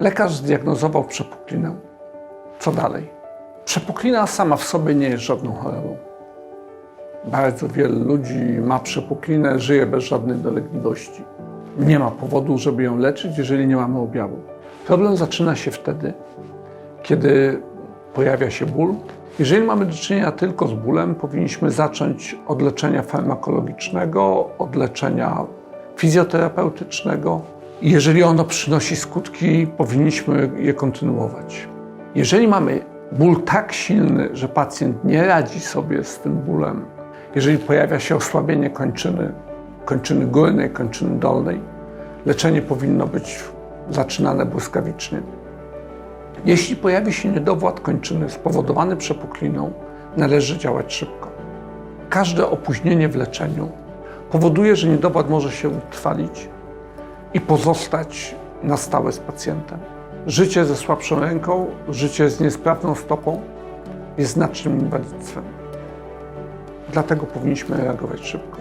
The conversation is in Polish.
Lekarz zdiagnozował przepuklinę. Co dalej? Przepuklina sama w sobie nie jest żadną chorobą. Bardzo wielu ludzi ma przepuklinę, żyje bez żadnej dolegliwości. Nie ma powodu, żeby ją leczyć, jeżeli nie mamy objawu. Problem zaczyna się wtedy, kiedy pojawia się ból. Jeżeli mamy do czynienia tylko z bólem, powinniśmy zacząć od leczenia farmakologicznego, od leczenia fizjoterapeutycznego. Jeżeli ono przynosi skutki, powinniśmy je kontynuować. Jeżeli mamy ból tak silny, że pacjent nie radzi sobie z tym bólem, jeżeli pojawia się osłabienie kończyny, kończyny górnej, kończyny dolnej, leczenie powinno być zaczynane błyskawicznie. Jeśli pojawi się niedowład kończyny spowodowany przepukliną, należy działać szybko. Każde opóźnienie w leczeniu powoduje, że niedowład może się utrwalić i pozostać na stałe z pacjentem. Życie ze słabszą ręką, życie z niesprawną stopą jest znacznym inwalidztwem. Dlatego powinniśmy reagować szybko.